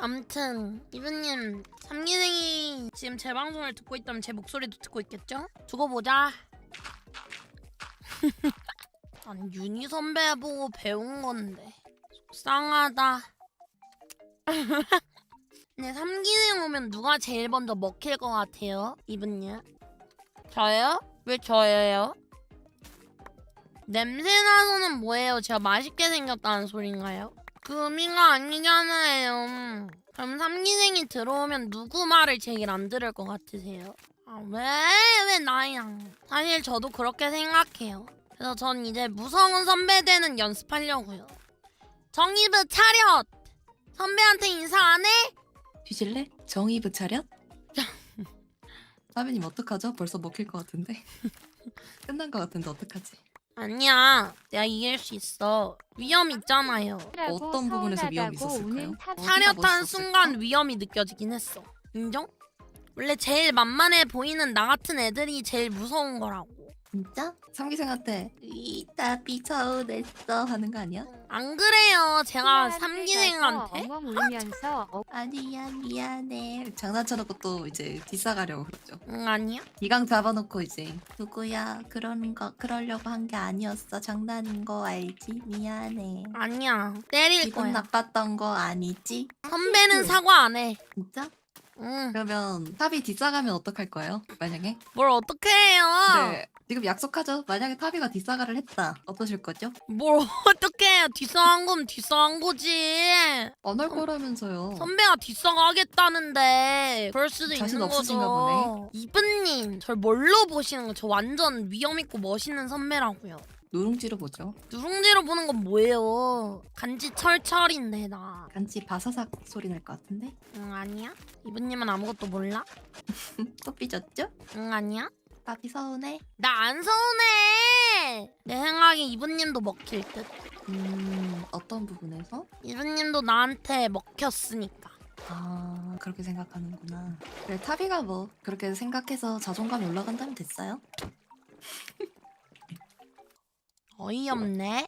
암튼 이브님 삼기생이 지금 제 방송을 듣고 있다면 제 목소리도 듣고 있겠죠? 두고 보자. 아니 윤희 선배 보고 배운 건데 속상하다. 네 삼기생 오면 누가 제일 먼저 먹힐 것 같아요? 이분님? 저요? 왜 저예요? 냄새 나서는 뭐예요? 제가 맛있게 생겼다는 소린가요? 그 의미가 아니잖아요. 그럼 삼기생이 들어오면 누구 말을 제일 안 들을 것 같으세요? 아, 왜? 왜 나야? 사실 저도 그렇게 생각해요. 그래서 전 이제 무서운 선배 되는 연습하려고요. 정의부 차렷! 선배한테 인사 안 해? 뒤질래? 정의부 차렷? 사비님 어떡하죠? 벌써 먹힐 것 같은데 끝난 것 같은데 어떡하지? 아니야. 내가 이길 수 있어. 위험 있잖아요. 어떤 부분에서 위험이 있었을까요? 멋있었을까? 순간 위험이 느껴지긴 했어. 인정? 원래 제일 만만해 보이는 나 같은 애들이 제일 무서운 거라고. 진짜? 삼기생한테 이따비 서운했어 하는 거 아니야? 안 그래요. 제가 삼기생한테? 엉엉 울면서 어, 아니야 미안해 장난쳐놓고 또 이제 뒷사가려고 그러죠 응 아니야. 이강 잡아놓고 이제 누구야 그런 거 그러려고 한 게 아니었어 장난인 거 알지 미안해 아니야. 때릴 기분 거야. 나빴던 거 아니지? 선배는 사과 안 해. 진짜? 응. 그러면 탑이 뒷사가면 어떡할 거예요? 만약에? 뭘 어떻게 해요? 네 지금 약속하죠 만약에 타비가 뒷사가를 했다 어떠실 거죠? 뭘 어떻게 해요? 뒷상한 거면 뒷상한 거지. 안 할 거라면서요 선배가 뒷사가 하겠다는데 그럴 수도 자신 있는 없으신가 거죠. 이분님, 절 뭘로 보시는 거? 저 완전 위험 있고 멋있는 선배라고요. 누룽지로 보죠 누룽지로 보는 건 뭐예요? 간지 철철인데 나. 간지 바사삭 소리 날 것 같은데? 응 아니야? 이분님은 아무것도 몰라? 또 삐졌죠? 응 아니야? 타비 서운해? 나 안 서운해. 내 생각에 이분님도 먹힐 듯. 음 어떤 부분에서? 이분님도 나한테 먹혔으니까. 아 그렇게 생각하는구나 그래 타비가 뭐 그렇게 생각해서 자존감이 올라간다면 됐어요 어이없네.